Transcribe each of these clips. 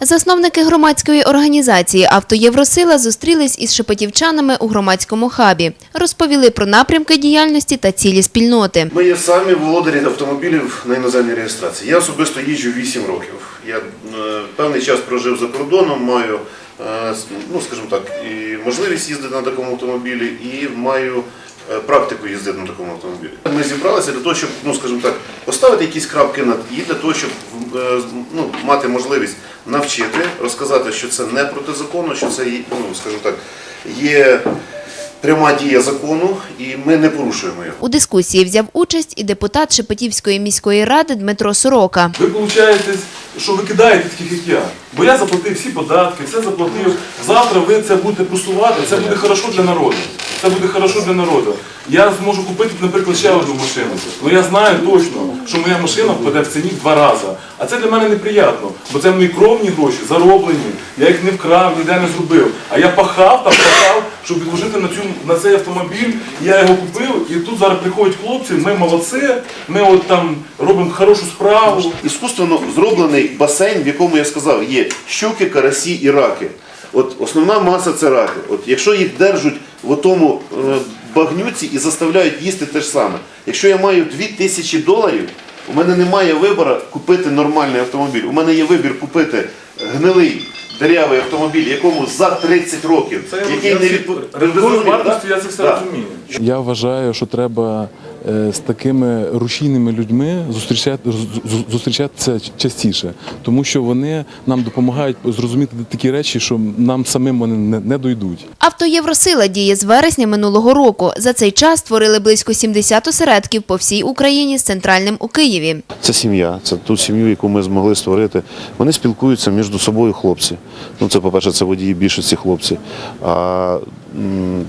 Засновники громадської організації «Автоєвросила» зустрілись із шепетівчанами у громадському хабі. Розповіли про напрямки діяльності та цілі спільноти. Ми є самі володарі автомобілів на іноземній реєстрації. Я особисто їжджу 8 років. Я е, певний час прожив за кордоном, маю, е, ну скажімо так, і можливість їздити на такому автомобілі, і маю практику їздити на такому автомобілі. Ми зібралися для того, щоб, ну скажімо так, поставити якісь крапки над і для того, щоб е, ну, мати можливість навчити, розказати, що це не протизаконно, що це ну, скажімо так, є пряма дія закону, і ми не порушуємо його. У дискусії взяв участь і депутат Шепетівської міської ради Дмитро Сорока. Ви виходите, що ви кидаєте таких, як я. Бо я заплатив всі податки, все заплатив. Завтра ви це будете просувати, це буде хорошо для народу. Це буде хорошо для народу. Я зможу купити, наприклад, ще одну машину. Але я знаю точно, що моя машина впаде в ціні два рази. А це для мене неприємно, бо це мої кровні гроші, зароблені. Я їх не вкрав, ніде не зробив. А я пахав там, пахав, щоб відложити на, цю, на цей автомобіль. Я його купив, і тут зараз приходять хлопці, ми молодці, ми от там робимо хорошу справу. Іскусственно зроблений басейн, в якому я сказав, є щуки, карасі і раки. От основна маса це раки. От якщо їх держать в тому е, багнюці і заставляють їсти те ж саме. Якщо я маю 2000 доларів, у мене немає вибору купити нормальний автомобіль. У мене є вибір купити гнилий дерявий автомобіль, якому за 30 років, Це який я не відповідає. я це все розумію. Я вважаю, що треба з такими рушійними людьми зустрічати, зу- зу- зустрічатися частіше, тому що вони нам допомагають зрозуміти такі речі, що нам самим вони не, не дойдуть. «Автоєвросила» діє з вересня минулого року. За цей час створили близько 70 осередків по всій Україні з центральним у Києві. Це сім'я, це ту сім'ю, яку ми змогли створити. Вони спілкуються між собою хлопці. Ну, це, по-перше, це водії більшості хлопці. А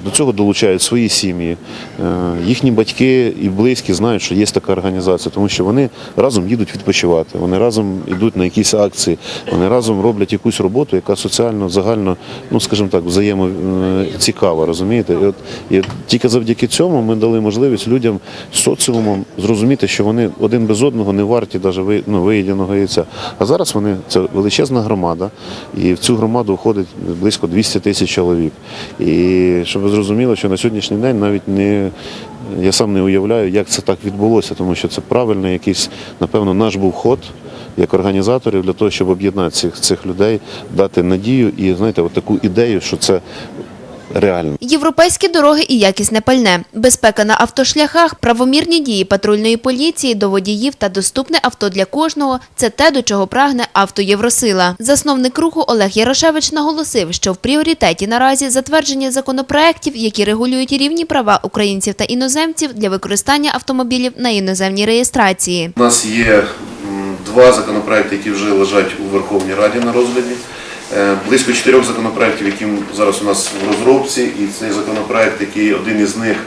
до цього долучають свої сім'ї. Е, Їхні батьки і близькі знають, що є така організація, тому що вони разом їдуть відпочивати, вони разом йдуть на якісь акції, вони разом роблять якусь роботу, яка соціально, загально, ну скажімо так, взаємоцікава, розумієте? І от, і тільки завдяки цьому ми дали можливість людям соціумом зрозуміти, що вони один без одного не варті навіть ну, виїденого яйця. А зараз вони це величезна громада, і в цю громаду входить близько 200 тисяч чоловік. І щоб ви зрозуміли, що на сьогоднішній день навіть не я сам не уявляю, як це так відбулося, тому що це правильний якийсь, напевно, наш був ход як організаторів для того, щоб об'єднати цих, цих людей, дати надію і знаєте, от таку ідею, що це реально. Європейські дороги і якісне пальне, безпека на автошляхах, правомірні дії патрульної поліції до водіїв та доступне авто для кожного – це те, до чого прагне «Автоєвросила». Засновник руху Олег Ярошевич наголосив, що в пріоритеті наразі затвердження законопроєктів, які регулюють рівні права українців та іноземців для використання автомобілів на іноземній реєстрації. У нас є два законопроекти, які вже лежать у Верховній Раді на розгляді. Е, Близько чотирьох законопроєктів, які зараз у нас в розробці, і цей законопроект, який один із них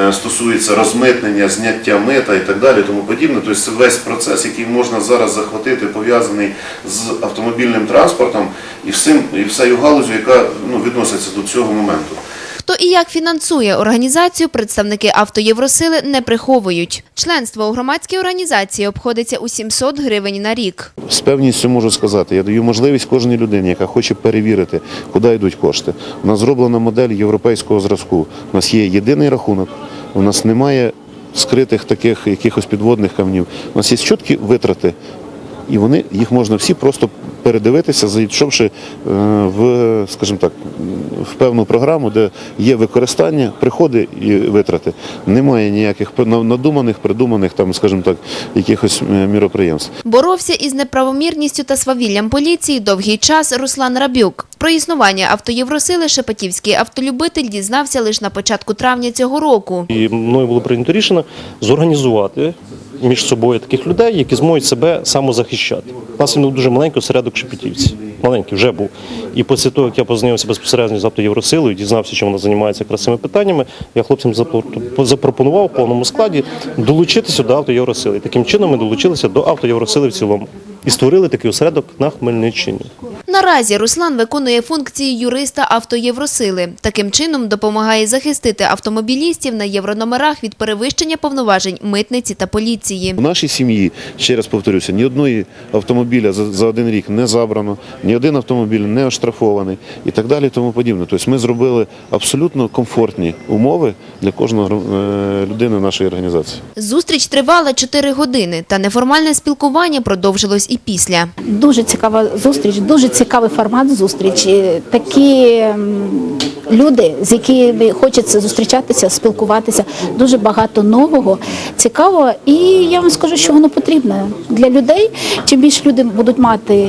е, стосується розмитнення, зняття мита і так далі, тому подібне. Тобто це весь процес, який можна зараз захватити, пов'язаний з автомобільним транспортом і всім і всею галузю, яка ну, відноситься до цього моменту. Хто і як фінансує організацію, представники «Автоєвросили» не приховують. Членство у громадській організації обходиться у 700 гривень на рік. З певністю можу сказати, я даю можливість кожній людині, яка хоче перевірити, куди йдуть кошти. У нас зроблена модель європейського зразку. У нас є єдиний рахунок, у нас немає скритих таких якихось підводних камнів. У нас є чіткі витрати, і вони їх можна всі просто передивитися, зайшовши е, в, скажімо так, в певну програму, де є використання, приходи і витрати. Немає ніяких надуманих, придуманих там, скажімо так, якихось е, міроприємств. Боровся із неправомірністю та свавіллям поліції довгий час Руслан Рабюк. Про існування «Автоєвросили» шепетівський автолюбитель дізнався лише на початку травня цього року. І мною було прийнято рішення зорганізувати між собою таких людей, які зможуть себе самозахищати. У нас він був дуже маленький осередок Шепетівці. Маленький вже був. І після того, як я познайомився безпосередньо з автоєвросилою, дізнався, чим вона займається якраз питаннями, я хлопцям запро- запропонував в повному складі долучитися до автоєвросили. Таким чином ми долучилися до автоєвросили в цілому. І створили такий осередок на Хмельниччині. Наразі Руслан виконує функції юриста автоєвросили. Таким чином допомагає захистити автомобілістів на єврономерах від перевищення повноважень митниці та поліції. У нашій сім'ї, ще раз повторюся, ні одної автомобіля за, один рік не забрано, ні один автомобіль не оштрафований і так далі. Тому подібне. Тобто ми зробили абсолютно комфортні умови для кожної е, людини в нашій організації. Зустріч тривала 4 години, та неформальне спілкування продовжилось і після. Дуже цікава зустріч, дуже цікавий формат зустрічі. Такі люди, з якими хочеться зустрічатися, спілкуватися, дуже багато нового, цікавого. І я вам скажу, що воно потрібно для людей. Чим більше люди будуть мати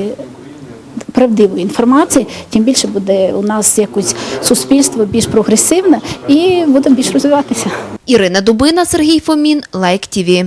правдивої інформації, тим більше буде у нас якось суспільство більш прогресивне і будемо більш розвиватися. Ірина Дубина, Сергій Фомін, Лайк ТІВІ.